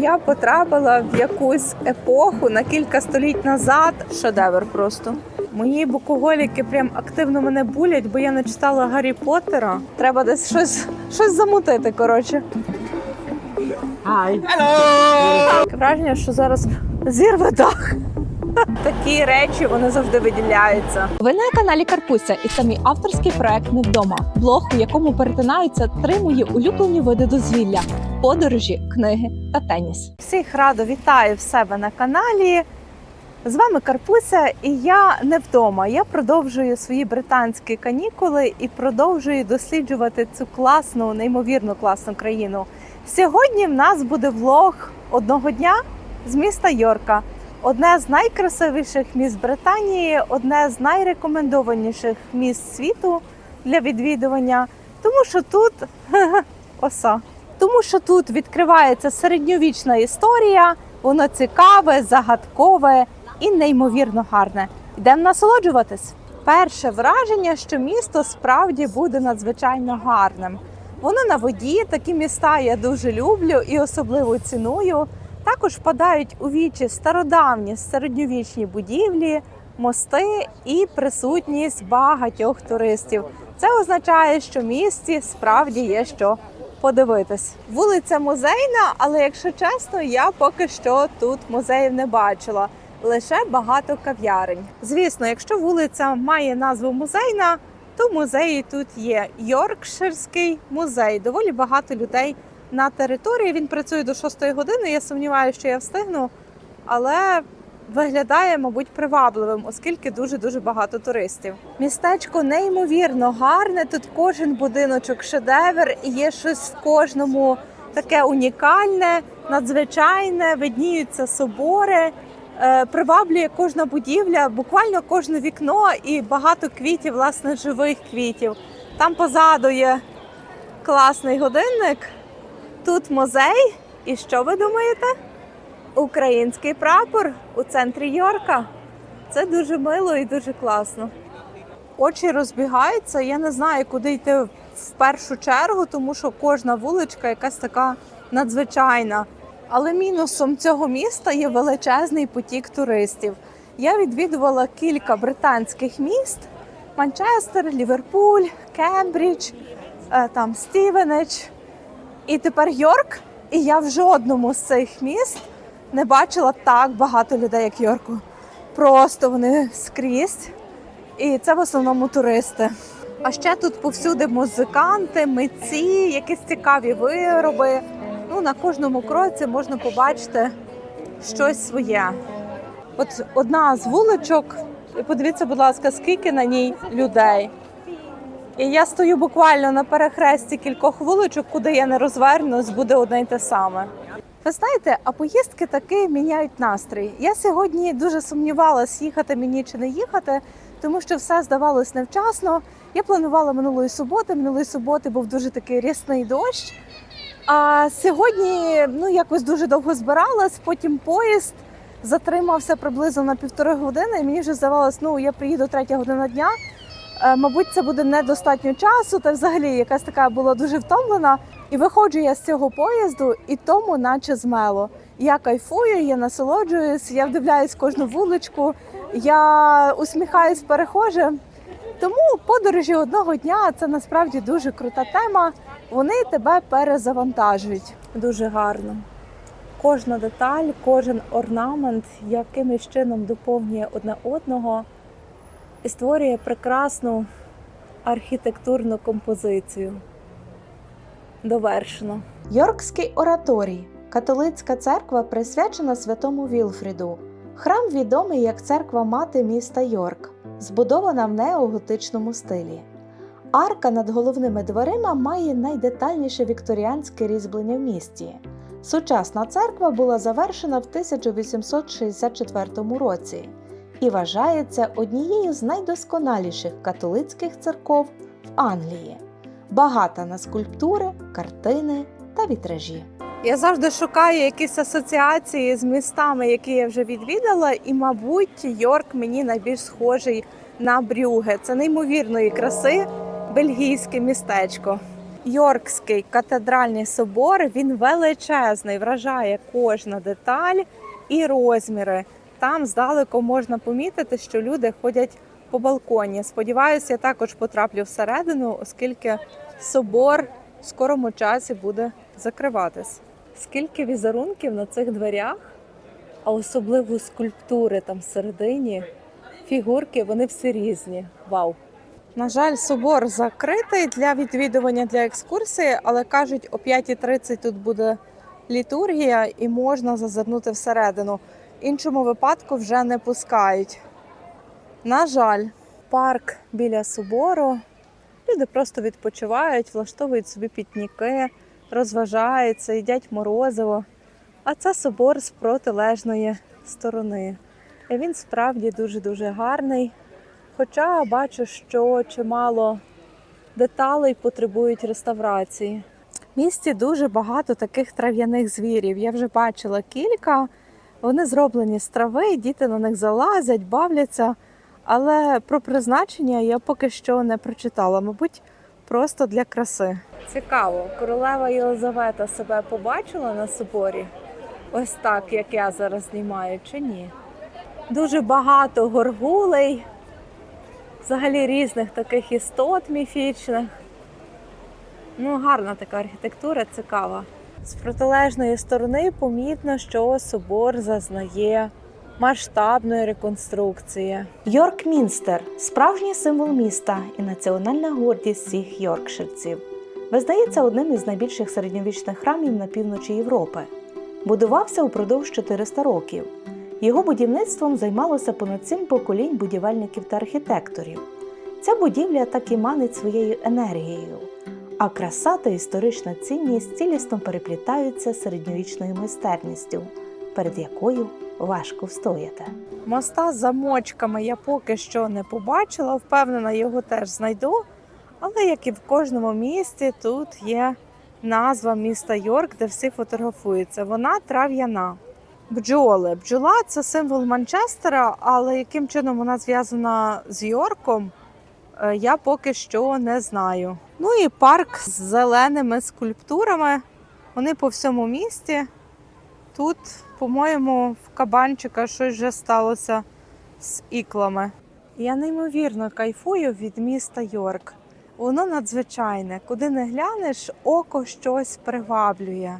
Я потрапила в якусь епоху на кілька століть назад. Шедевр просто. Мої букоголіки прям активно мене булять, бо я не читала Гаррі Поттера. Треба десь щось, щось замутити. Коротше, таке враження, що зараз зірве дах. Такі речі вони завжди виділяються. Ви на каналі Карпуся, і це мій авторський проект не вдома. Блог, у якому перетинаються три мої улюблені види дозвілля: подорожі, книги та теніс. Всіх радо вітаю в себе на каналі. З вами Карпуся, і я не вдома. Я продовжую свої британські канікули і продовжую досліджувати цю класну, неймовірно класну країну. Сьогодні в нас буде влог одного дня з міста Йорка. Одне з найкрасивіших міст Британії, одне з найрекомендованіших міст світу для відвідування, тому що тут оса. Тому що тут відкривається середньовічна історія, воно цікаве, загадкове і неймовірно гарне. Йдемо насолоджуватись. Перше враження, що місто справді буде надзвичайно гарним. Воно на воді, такі міста я дуже люблю і особливо ціную. Також впадають у вічі стародавні середньовічні будівлі, мости і присутність багатьох туристів. Це означає, що в місті справді є що подивитись. Вулиця музейна, але якщо чесно, я поки що тут музеїв не бачила. Лише багато кав'ярень. Звісно, якщо вулиця має назву музейна, то музеї тут є. Йоркширський музей. Доволі багато людей на території. Він працює до 6 години. Я сумніваюся, що я встигну, але виглядає, мабуть, привабливим, оскільки дуже дуже багато туристів. Містечко неймовірно гарне. Тут кожен будиночок шедевр, і є щось в кожному таке унікальне, надзвичайне. Видніються собори. Е, Приваблює кожна будівля, буквально кожне вікно і багато квітів, власне, живих квітів. Там позаду є класний годинник. Тут музей. І що ви думаєте? Український прапор у центрі Йорка. Це дуже мило і дуже класно. Очі розбігаються. Я не знаю, куди йти в першу чергу, тому що кожна вуличка якась така надзвичайна. Але мінусом цього міста є величезний потік туристів. Я відвідувала кілька британських міст: Манчестер, Ліверпуль, Кембридж, е, там Стівенич. І тепер Йорк. І я в жодному з цих міст не бачила так багато людей, як Йорку. Просто вони скрізь. І це в основному туристи. А ще тут повсюди музиканти, митці, якісь цікаві вироби. Ну, на кожному кроці можна побачити щось своє. От одна з вуличок, і подивіться, будь ласка, скільки на ній людей. І я стою буквально на перехресті кількох вуличок, куди я не розвернусь, буде одне й те саме. Ви знаєте, а поїздки таки міняють настрій. Я сьогодні дуже сумнівалась, їхати мені чи не їхати, тому що все здавалось невчасно. Я планувала минулої суботи. Минулої суботи був дуже такий рясний дощ. А сьогодні ну якось дуже довго збиралась. Потім поїзд затримався приблизно на півтори години. І мені вже здавалось, ну я приїду третя година дня. Е, Мабуть, це буде недостатньо часу, та взагалі якась така була дуже втомлена. І виходжу я з цього поїзду, і тому, наче змело. Я кайфую, я насолоджуюсь, я вдивляюсь кожну вуличку, я усміхаюсь перехожим. Тому подорожі одного дня це насправді дуже крута тема. Вони тебе перезавантажують. Дуже гарно. Кожна деталь, кожен орнамент якимось чином доповнює одне одного і створює прекрасну архітектурну композицію. Довершено. Йоркський ораторій католицька церква присвячена святому Вілфріду. Храм відомий як церква мати міста Йорк, збудована в неоготичному стилі. Арка над головними дверима має найдетальніше вікторіанське різьблення в місті. Сучасна церква була завершена в 1864 році і вважається однією з найдосконаліших католицьких церков в Англії, багата на скульптури, картини та вітражі. Я завжди шукаю якісь асоціації з містами, які я вже відвідала, і, мабуть, Йорк мені найбільш схожий на Брюге. Це неймовірної краси бельгійське містечко. Йоркський катедральний собор він величезний, вражає кожна деталь і розміри. Там здалеку можна помітити, що люди ходять по балконі. Сподіваюся, я також потраплю всередину, оскільки собор в скорому часі буде закриватись. Скільки візерунків на цих дверях, а особливо скульптури там всередині, фігурки, вони всі різні. Вау! На жаль, собор закритий для відвідування для екскурсії, але кажуть, о 5.30 тут буде літургія і можна зазирнути всередину. Іншому випадку вже не пускають. На жаль, парк біля собору. Люди просто відпочивають, влаштовують собі пітніки, розважаються, їдять морозиво. А це собор з протилежної сторони. І він справді дуже-дуже гарний. Хоча бачу, що чимало деталей потребують реставрації. В місті дуже багато таких трав'яних звірів. Я вже бачила кілька. Вони зроблені з трави, діти на них залазять, бавляться. Але про призначення я поки що не прочитала, мабуть, просто для краси. Цікаво, королева Єлизавета себе побачила на соборі? Ось так, як я зараз знімаю, чи ні? Дуже багато горгулей, взагалі різних таких істот міфічних. Ну, гарна така архітектура, цікава. З протилежної сторони помітно, що собор зазнає масштабної реконструкції. Йорк Мінстер справжній символ міста і національна гордість всіх йоркширців. Визнається одним із найбільших середньовічних храмів на півночі Європи. Будувався упродовж 400 років. Його будівництвом займалося понад сім поколінь будівельників та архітекторів. Ця будівля так і манить своєю енергією, а краса та історична цінність цілісно переплітаються з середньовічною майстерністю, перед якою важко встояти. Моста з замочками я поки що не побачила, впевнена, його теж знайду. Але як і в кожному місті, тут є назва міста Йорк, де всі фотографуються. Вона трав'яна. Бджоли. Бджола це символ Манчестера, але яким чином вона зв'язана з Йорком, я поки що не знаю. Ну і парк з зеленими скульптурами. Вони по всьому місті. Тут, по-моєму, в кабанчика щось вже сталося з іклами. Я неймовірно кайфую від міста Йорк. Воно надзвичайне. Куди не глянеш, око щось приваблює.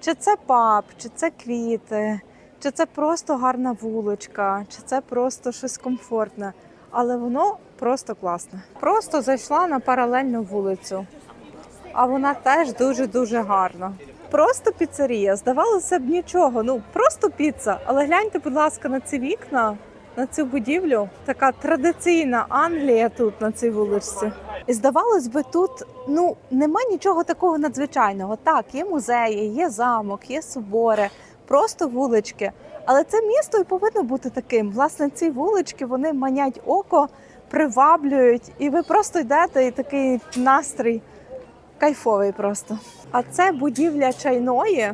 Чи це паб, чи це квіти, чи це просто гарна вуличка, чи це просто щось комфортне. Але воно просто класне. Просто зайшла на паралельну вулицю, а вона теж дуже-дуже гарна. Просто піцерія. Здавалося б нічого. Ну просто піца. Але гляньте, будь ласка, на ці вікна, на цю будівлю. Така традиційна Англія тут на цій вуличці. І здавалось би, тут ну нема нічого такого надзвичайного. Так, є музеї, є замок, є собори, просто вулички. Але це місто і повинно бути таким. Власне, ці вулички вони манять око, приваблюють, і ви просто йдете, і такий настрій кайфовий просто. А це будівля чайної,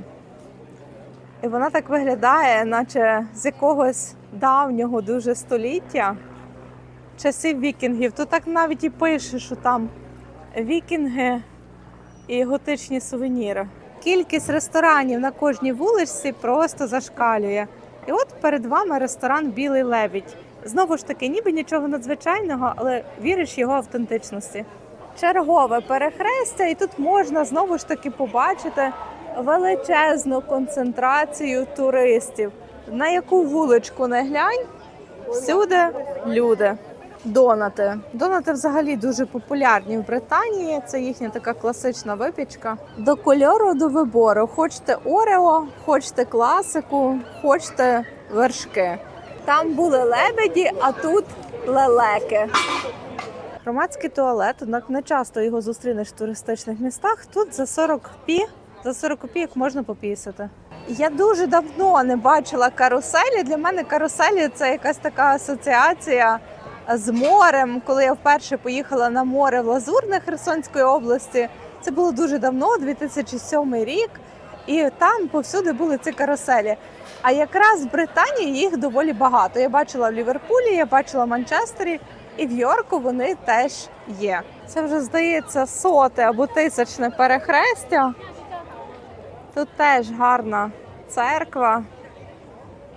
і вона так виглядає, наче з якогось давнього дуже століття, часів вікінгів. Тут так навіть і пише, що там вікінги і готичні сувеніри. Кількість ресторанів на кожній вуличці просто зашкалює. І от перед вами ресторан Білий лебідь. Знову ж таки, ніби нічого надзвичайного, але віриш його автентичності. Чергове перехрестя, і тут можна знову ж таки побачити величезну концентрацію туристів. На яку вуличку не глянь, всюди люди. Донати. Донати взагалі дуже популярні в Британії. Це їхня така класична випічка. До кольору до вибору. Хочете Орео, хочете класику, хочете вершки. Там були лебеді, а тут лелеки. Громадський туалет, однак не часто його зустрінеш в туристичних містах. Тут за 40 пі, за 40 копійок можна попісити. Я дуже давно не бачила каруселі. Для мене каруселі це якась така асоціація з морем. Коли я вперше поїхала на море в Лазурне Херсонської області, це було дуже давно, 2007 рік, і там повсюди були ці каруселі. А якраз в Британії їх доволі багато. Я бачила в Ліверпулі, я бачила в Манчестері. І в Йорку вони теж є. Це вже здається соте або тисячне перехрестя. Тут теж гарна церква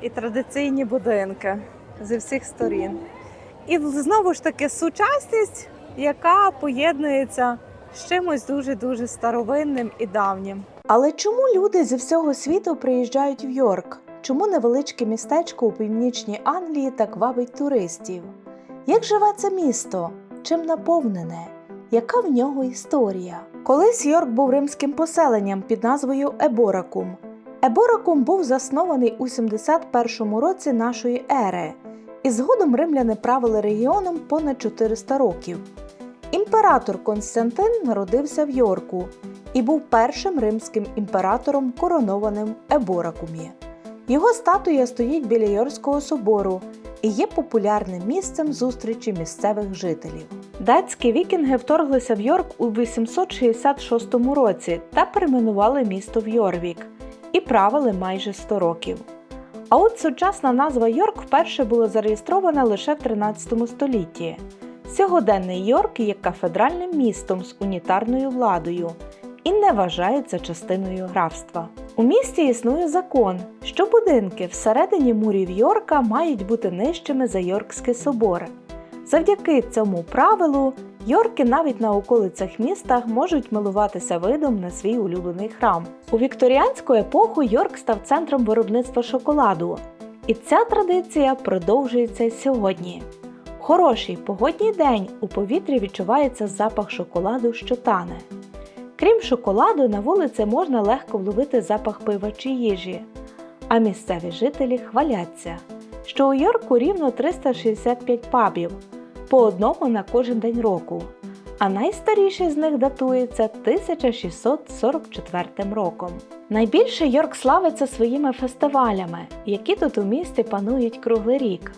і традиційні будинки зі всіх сторін. І знову ж таки сучасність, яка поєднується з чимось дуже дуже старовинним і давнім. Але чому люди зі всього світу приїжджають в Йорк? Чому невеличке містечко у північній Англії так вабить туристів? Як живе це місто? Чим наповнене? Яка в нього історія? Колись Йорк був римським поселенням під назвою Еборакум. Еборакум був заснований у 71 році нашої ери, і згодом римляни правили регіоном понад 400 років. Імператор Константин народився в Йорку і був першим римським імператором, коронованим Еборакумі. Його статуя стоїть біля Йорського собору і є популярним місцем зустрічі місцевих жителів. Датські вікінги вторглися в Йорк у 866 році та перейменували місто в Йорвік і правили майже 100 років. А от сучасна назва Йорк вперше була зареєстрована лише в 13 столітті. Сьогоденний Йорк є кафедральним містом з унітарною владою і не вважається частиною графства. У місті існує закон, що будинки всередині мурів Йорка мають бути нижчими за Йоркський собор. Завдяки цьому правилу Йорки навіть на околицях міста можуть милуватися видом на свій улюблений храм. У вікторіанську епоху Йорк став центром виробництва шоколаду, і ця традиція продовжується сьогодні. Хороший погодній день у повітрі відчувається запах шоколаду, що тане. Крім шоколаду, на вулиці можна легко вловити запах пива чи їжі, а місцеві жителі хваляться, що у Йорку рівно 365 пабів, по одному на кожен день року, а найстаріший з них датується 1644 роком. Найбільше Йорк славиться своїми фестивалями, які тут у місті панують круглий рік.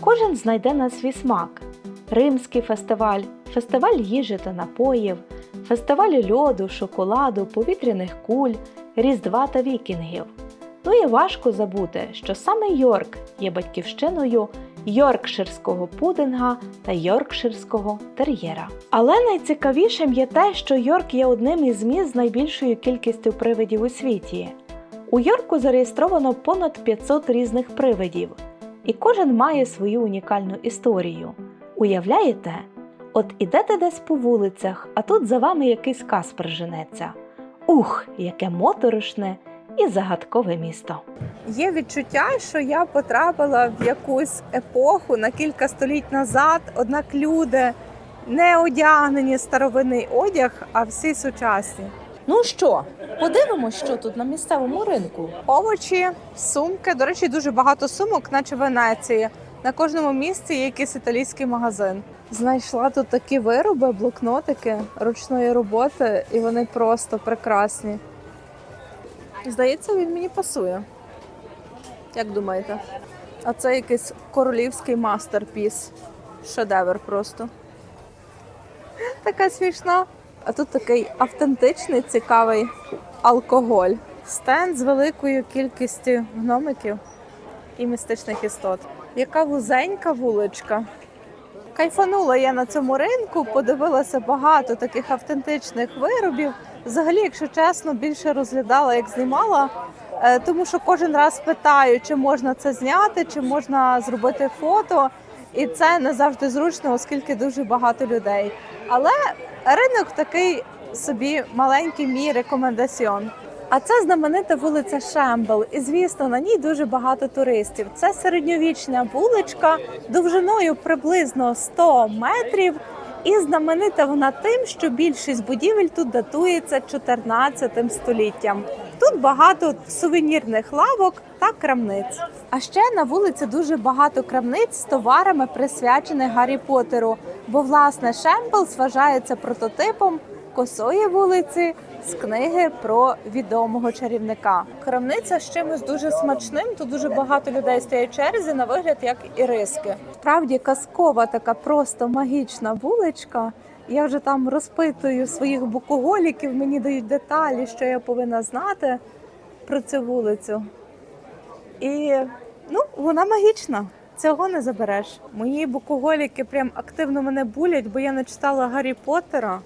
Кожен знайде на свій смак: Римський фестиваль, фестиваль їжі та напоїв, фестиваль льоду, шоколаду, повітряних куль, Різдва та вікінгів. Ну і важко забути, що саме Йорк є батьківщиною йоркширського пудинга та йоркширського тер'єра. Але найцікавішим є те, що Йорк є одним із міст з найбільшою кількістю привидів у світі. У Йорку зареєстровано понад 500 різних привидів, і кожен має свою унікальну історію. Уявляєте? От ідете десь по вулицях, а тут за вами якийсь каспер женеться. Ух, яке моторошне і загадкове місто. Є відчуття, що я потрапила в якусь епоху на кілька століть назад, однак люди не одягнені старовинний одяг, а всі сучасні. Ну що, подивимось, що тут на місцевому ринку. Овочі, сумки. До речі, дуже багато сумок, наче в Венеції. На кожному місці є якийсь італійський магазин. Знайшла тут такі вироби, блокнотики ручної роботи, і вони просто прекрасні. Здається, він мені пасує. Як думаєте? А це якийсь королівський мастерпіс. Шедевр просто. Така смішна. А тут такий автентичний, цікавий алкоголь. Стенд з великою кількістю гномиків і містичних істот. Яка вузенька вуличка. Кайфанула я на цьому ринку, подивилася багато таких автентичних виробів. Взагалі, якщо чесно, більше розглядала, як знімала, е, тому що кожен раз питаю, чи можна це зняти, чи можна зробити фото. І це не завжди зручно, оскільки дуже багато людей. Але ринок такий собі маленький мій рекомендаціон. А це знаменита вулиця Шембел. І звісно, на ній дуже багато туристів. Це середньовічна вуличка довжиною приблизно 100 метрів. І знаменита вона тим, що більшість будівель тут датується 14 століттям. Тут багато сувенірних лавок та крамниць. А ще на вулиці дуже багато крамниць з товарами, присвячених Гаррі Поттеру. Бо власне Шемблс вважається прототипом косої вулиці з книги про відомого чарівника. Крамниця з чимось дуже смачним. Тут дуже багато людей стоять черзі на вигляд як іриски. Справді казкова така просто магічна вуличка. Я вже там розпитую своїх букоголіків, мені дають деталі, що я повинна знати про цю вулицю. І ну, вона магічна. Цього не забереш. Мої букоголіки прям активно мене булять, бо я не читала Гаррі Поттера.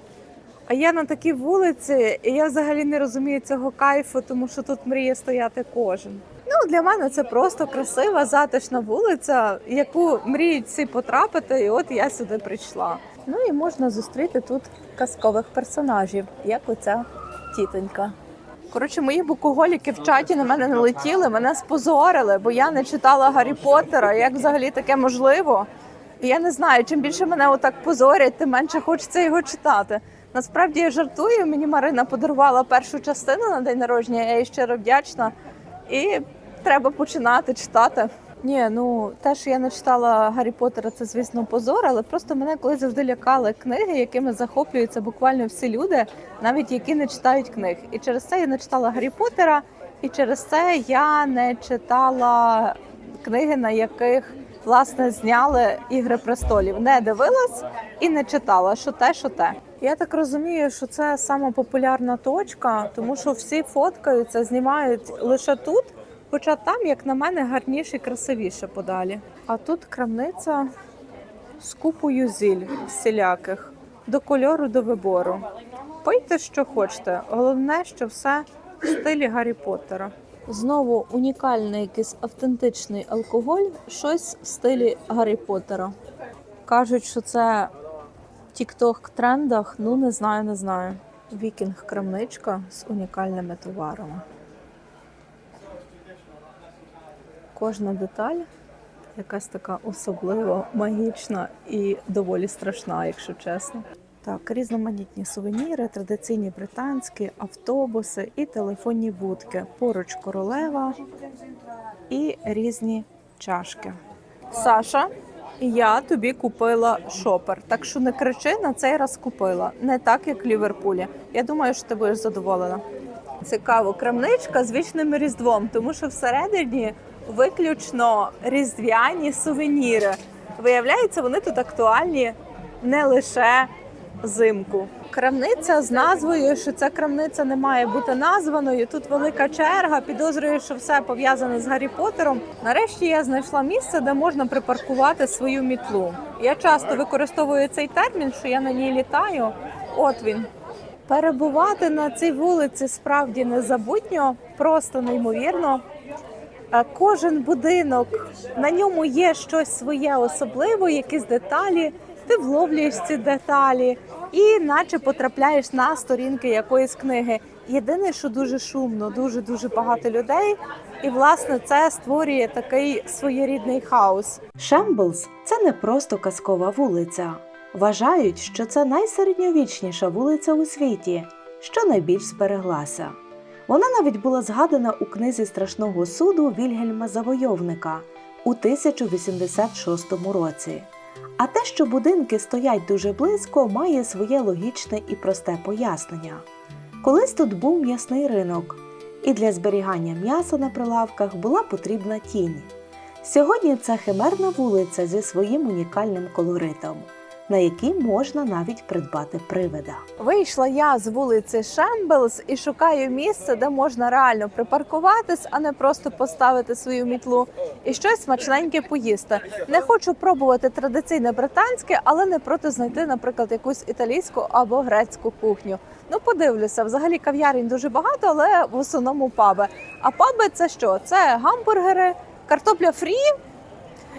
А я на такій вулиці, і я взагалі не розумію цього кайфу, тому що тут мріє стояти кожен. Ну, для мене це просто красива, затишна вулиця, яку мріють всі потрапити, і от я сюди прийшла. Ну і можна зустріти тут казкових персонажів, як оця тітонька. Коротше, мої букоголіки в чаті на мене не летіли, мене спозорили, бо я не читала Гаррі Поттера. Як взагалі таке можливо? І я не знаю, чим більше мене отак позорять, тим менше хочеться його читати. Насправді я жартую. Мені Марина подарувала першу частину на день народження. Я їй щиро вдячна. І треба починати читати. Ні, ну те, що я не читала Гаррі Поттера, це звісно позор, але просто мене колись завжди лякали книги, якими захоплюються буквально всі люди, навіть які не читають книг. І через це я не читала Гаррі Поттера, і через це я не читала книги, на яких власне зняли Ігри престолів. Не дивилась і не читала, що те, що те. Я так розумію, що це сама популярна точка, тому що всі фоткаються, знімають лише тут. Хоча там, як на мене, гарніше і красивіше подалі. А тут крамниця з купою зіль всіляких, до кольору, до вибору. Пийте, що хочете. Головне, що все в стилі Гаррі Поттера. Знову унікальний якийсь автентичний алкоголь, щось в стилі Гаррі Поттера. Кажуть, що це тікток трендах. Ну не знаю, не знаю. Вікінг крамничка з унікальними товарами. Кожна деталь якась така особлива, магічна і доволі страшна, якщо чесно. Так, різноманітні сувеніри, традиційні британські, автобуси і телефонні будки. Поруч королева і різні чашки. Саша, я тобі купила шопер. Так що не кричи, на цей раз купила. Не так, як в Ліверпулі. Я думаю, що ти будеш задоволена. Цікаво, крамничка з вічним різдвом, тому що всередині виключно різдвяні сувеніри. Виявляється, вони тут актуальні не лише взимку. Крамниця з назвою, що ця крамниця не має бути названою. Тут велика черга. Підозрюю, що все пов'язане з Гаррі Поттером. Нарешті я знайшла місце, де можна припаркувати свою мітлу. Я часто використовую цей термін, що я на ній літаю. От він. Перебувати на цій вулиці справді незабутньо, просто неймовірно. Е, Кожен будинок на ньому є щось своє особливе, якісь деталі. Ти вловлюєш ці деталі і наче потрапляєш на сторінки якоїсь книги. Єдине, що дуже шумно, дуже дуже багато людей, і власне це створює такий своєрідний хаос. Шемблс це не просто казкова вулиця. Вважають, що це найсередньовічніша вулиця у світі, що найбільш збереглася. Вона навіть була згадана у книзі страшного суду Вільгельма Завойовника у 1086 році. А те, що будинки стоять дуже близько, має своє логічне і просте пояснення. Колись тут був м'ясний ринок, і для зберігання м'яса на прилавках була потрібна тінь. Сьогодні це химерна вулиця зі своїм унікальним колоритом, на якій можна навіть придбати привида. Вийшла я з вулиці Шембелс і шукаю місце, де можна реально припаркуватись, а не просто поставити свою мітлу і щось смачненьке поїсти. Не хочу пробувати традиційне британське, але не проти знайти, наприклад, якусь італійську або грецьку кухню. Ну, подивлюся, взагалі кав'ярень дуже багато, але в основному паби. А паби це що? Це гамбургери, картопля фрі.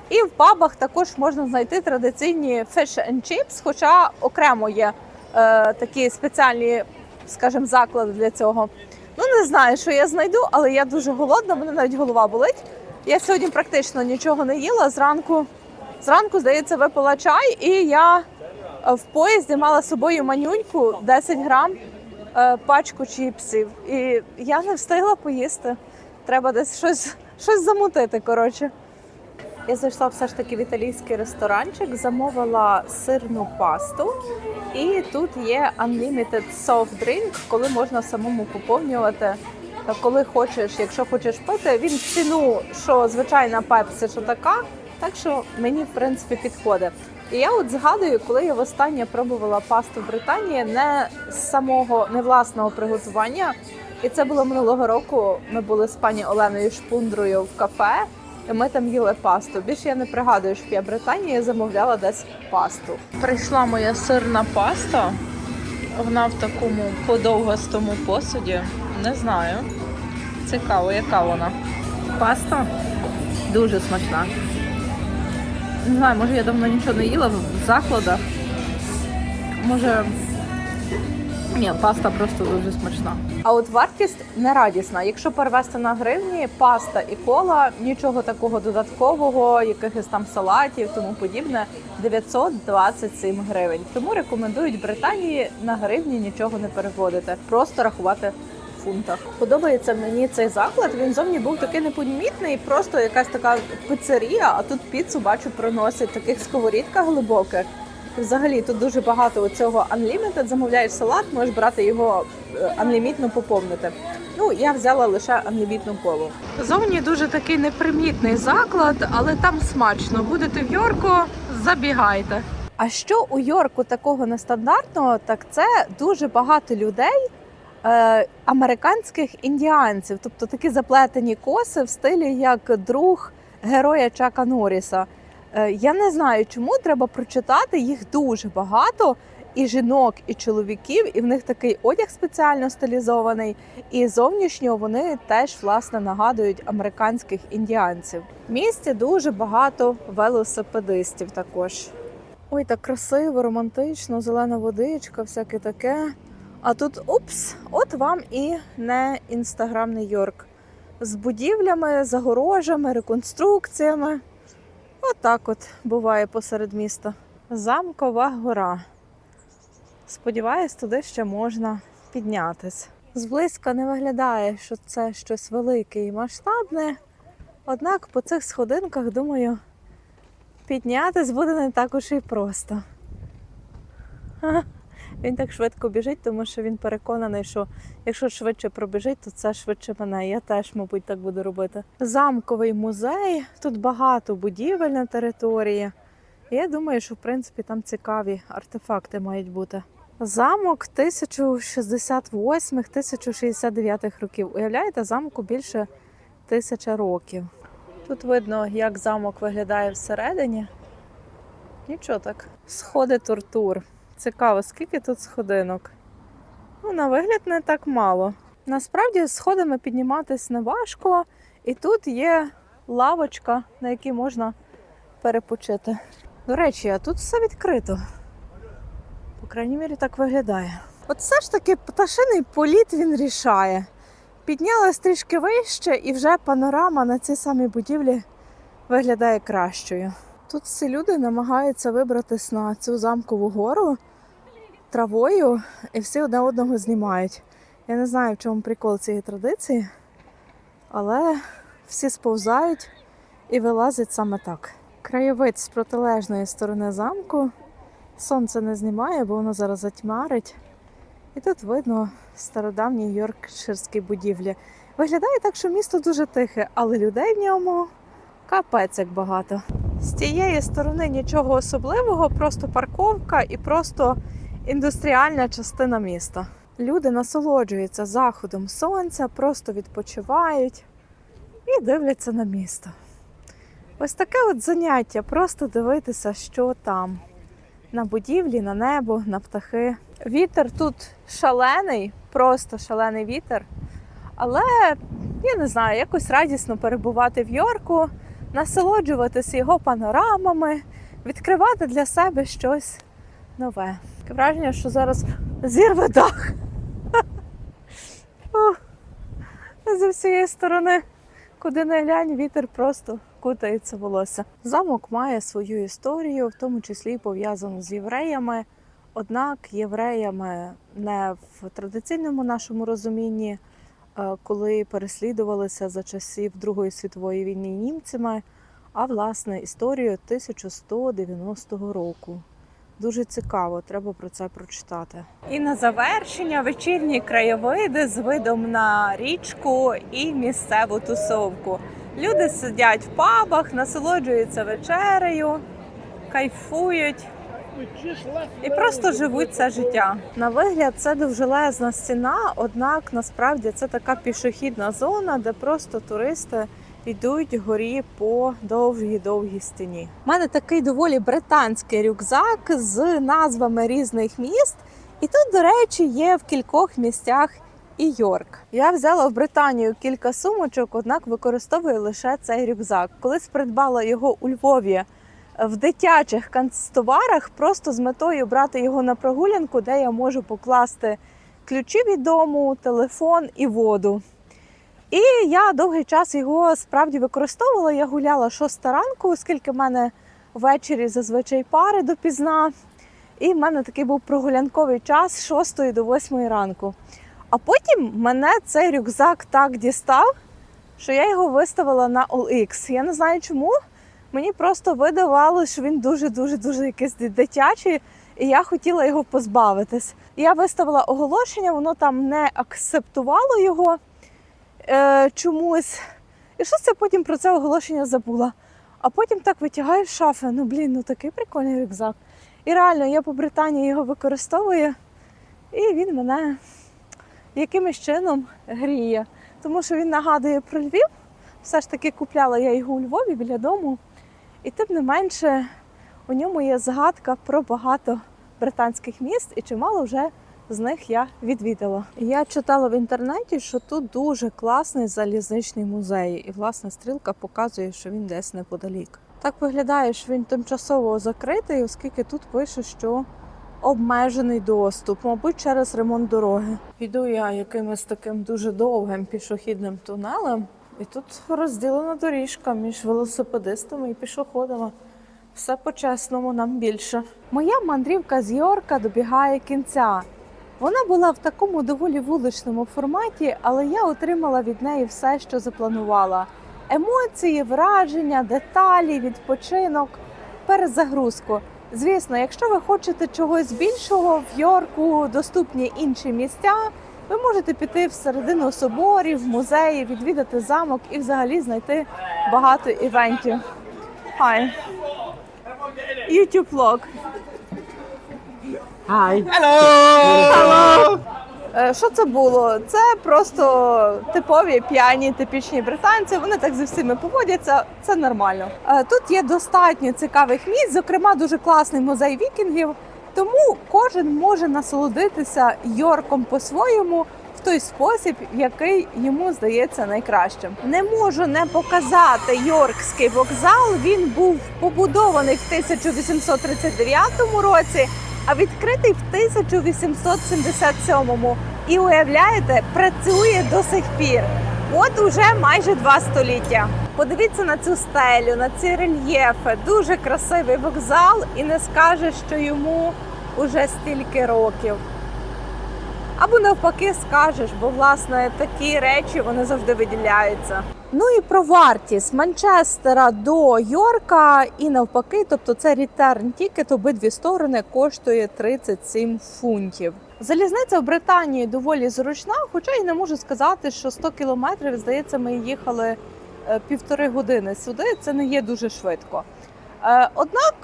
І в пабах також можна знайти традиційні fish and chips, хоча окремо є е, такі спеціальні, скажімо, заклади для цього. Ну не знаю, що я знайду, але я дуже голодна, мене навіть голова болить. Я сьогодні практично нічого не їла. Зранку, зранку, здається, випила чай, і я е, в поїзді мала з собою манюньку 10 грам е, пачку чіпсів. І я не встигла поїсти. Треба десь щось, щось замутити. Коротше. Я зайшла все ж таки в італійський ресторанчик, замовила сирну пасту, і тут є unlimited soft drink, коли можна самому поповнювати. Коли хочеш, якщо хочеш пити, він в ціну, що звичайна пепсі, що така, так що мені в принципі підходить. І я от згадую, коли я востаннє пробувала пасту в Британії не з самого не власного приготування. І це було минулого року. Ми були з пані Оленою Шпундрою в кафе. Ми там їли пасту. Більше я не пригадую, що я Британії замовляла десь пасту. Прийшла моя сирна паста. Вона в такому подовгастому посуді. Не знаю. Цікаво, яка вона. Паста дуже смачна. Не знаю, може я давно нічого не їла в закладах. Може. Ні, паста просто дуже смачна. А от вартість не радісна. Якщо перевести на гривні, паста і кола, нічого такого додаткового, якихось там салатів, тому подібне, 927 гривень. Тому рекомендують Британії на гривні нічого не переводити, просто рахувати в фунтах. Подобається мені цей заклад. Він зовні був такий непомітний, просто якась така пицерія. А тут піцу бачу приносять в таких сковорідках глибоких. Взагалі тут дуже багато цього unlimited. Замовляєш салат, можеш брати його е, unlimited поповнити. Ну, я взяла лише unlimited колу. Зовні дуже такий непримітний заклад, але там смачно. Будете в Йорку, забігайте. А що у Йорку такого нестандартного, так це дуже багато людей. Е, американських індіанців, тобто такі заплетені коси в стилі як друг героя Чака Норріса. Е, Я не знаю, чому треба прочитати їх дуже багато. І жінок, і чоловіків, і в них такий одяг спеціально стилізований. І зовнішньо вони теж власне нагадують американських індіанців. В місті дуже багато велосипедистів також. Ой, так красиво, романтично, зелена водичка, всяке таке. А тут упс, от вам і не інстаграмний Йорк. З будівлями, загорожами, реконструкціями. Отак от буває посеред міста. Замкова гора. Сподіваюсь, туди ще можна піднятись. Зблизька не виглядає, що це щось велике і масштабне. Однак по цих сходинках, думаю, піднятись буде не так уж і просто. Він так швидко біжить, тому що він переконаний, що якщо швидше пробіжить, то це швидше мене. Я теж, мабуть, так буду робити. Замковий музей. Тут багато будівель на території. Я думаю, що в принципі там цікаві артефакти мають бути. Замок 1068-1069 років. Уявляєте, замку більше тисяча років. Тут видно, як замок виглядає всередині. Нічого так. Сходи тортур. Цікаво, скільки тут сходинок. Ну, на вигляд не так мало. Насправді сходами підніматись не важко, і тут є лавочка, на якій можна перепочити. До речі, а тут все відкрито. По крайній мірі, так виглядає. От все ж таки пташиний політ він рішає. Піднялась трішки вище, і вже панорама на цій самій будівлі виглядає кращою. Тут всі люди намагаються вибратись на цю замкову гору травою, і всі одне одного знімають. Я не знаю, в чому прикол цієї традиції, але всі сповзають і вилазять саме так. Краєвид з протилежної сторони замку. Сонце не знімає, бо воно зараз затьмарить. І тут видно стародавні йоркширські будівлі. Виглядає так, що місто дуже тихе, але людей в ньому капець як багато. З тієї сторони нічого особливого, просто парковка і просто індустріальна частина міста. Люди насолоджуються заходом сонця, просто відпочивають і дивляться на місто. Ось таке от заняття просто дивитися, що там. На будівлі, на небо, на птахи. Вітер тут шалений, просто шалений вітер. Але я не знаю, якось радісно перебувати в Йорку, насолоджуватися його панорамами, відкривати для себе щось нове. Таке враження, що зараз зірве дах. З всієї сторони, куди не глянь, вітер просто кутається волосся. Замок має свою історію, в тому числі пов'язану з євреями. Однак євреями не в традиційному нашому розумінні, е, коли переслідувалися за часів Другої світової війни німцями, а власне історію 1190 року. Дуже цікаво, треба про це прочитати. І на завершення вечірні краєвиди з видом на річку і місцеву тусовку. Люди сидять в пабах, насолоджуються вечерею, кайфують і просто живуть це життя. На вигляд це довжелезна стіна, однак насправді це така пішохідна зона, де просто туристи йдуть горі по довгій-довгій стіні. У мене такий доволі британський рюкзак з назвами різних міст. І тут, до речі, є в кількох місцях і Йорк. Я взяла в Британію кілька сумочок, однак використовую лише цей рюкзак. Колись придбала його у Львові в дитячих канцтоварах, просто з метою брати його на прогулянку, де я можу покласти ключі від дому, телефон і воду. І я довгий час його справді використовувала. Я гуляла шоста ранку, оскільки в мене ввечері зазвичай пари допізна. І в мене такий був прогулянковий час з 6 до 8 ранку. А потім мене цей рюкзак так дістав, що я його виставила на OLX. Я не знаю чому. Мені просто видавало, що він дуже-дуже дуже якийсь дитячий, і я хотіла його позбавитись. Я виставила оголошення, воно там не акцептувало його е, чомусь. І щось я потім про це оголошення забула. А потім так витягаю з шафи. Ну блін, ну такий прикольний рюкзак. І реально, я по Британії його використовую, і він мене якимось чином гріє. Тому що він нагадує про Львів. Все ж таки купляла я його у Львові біля дому. І тим не менше у ньому є згадка про багато британських міст, і чимало вже з них я відвідала. Я читала в інтернеті, що тут дуже класний залізничний музей, і власне стрілка показує, що він десь неподалік. Так виглядає, що він тимчасово закритий, оскільки тут пише, що обмежений доступ, мабуть, через ремонт дороги. Йду я якимось таким дуже довгим пішохідним тунелем, і тут розділена доріжка між велосипедистами і пішоходами. Все по-чесному нам більше. Моя мандрівка з Йорка добігає кінця. Вона була в такому доволі вуличному форматі, але я отримала від неї все, що запланувала: емоції, враження, деталі, відпочинок, перезагрузку. Звісно, якщо ви хочете чогось більшого в Йорку, доступні інші місця, ви можете піти всередину соборів, музеї, відвідати замок і взагалі знайти багато івентів. Hi. YouTube vlog. Hi. Hello! Е, Що це було? Це просто типові п'яні, типічні британці. Вони так зі всіми поводяться. Це нормально. Е, Тут є достатньо цікавих місць, зокрема, дуже класний музей вікінгів. Тому кожен може насолодитися Йорком по-своєму в той спосіб, який йому здається найкращим. Не можу не показати Йоркський вокзал. Він був побудований в 1839 році а відкритий в 1877-му. І уявляєте, працює до сих пір. От уже майже два століття. Подивіться на цю стелю, на ці рельєфи. Дуже красивий вокзал, і не скажеш, що йому уже стільки років. Або навпаки скажеш, бо власне такі речі вони завжди виділяються. Ну і про вартість Манчестера до Йорка і навпаки, тобто це return ticket, обидві сторони коштує 37 фунтів. Залізниця в Британії доволі зручна, хоча й не можу сказати, що 100 кілометрів, здається, ми їхали е, півтори години сюди. Це не є дуже швидко. Е, Однак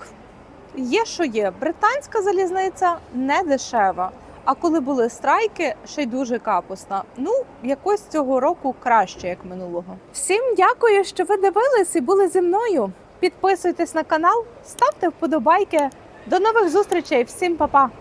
є, що є. Британська залізниця не дешева. А коли були страйки, ще й дуже капусна. Ну, якось цього року краще, як минулого. Всім дякую, що ви дивились і були зі мною. Підписуйтесь на канал, ставте вподобайки. До нових зустрічей, всім па-па!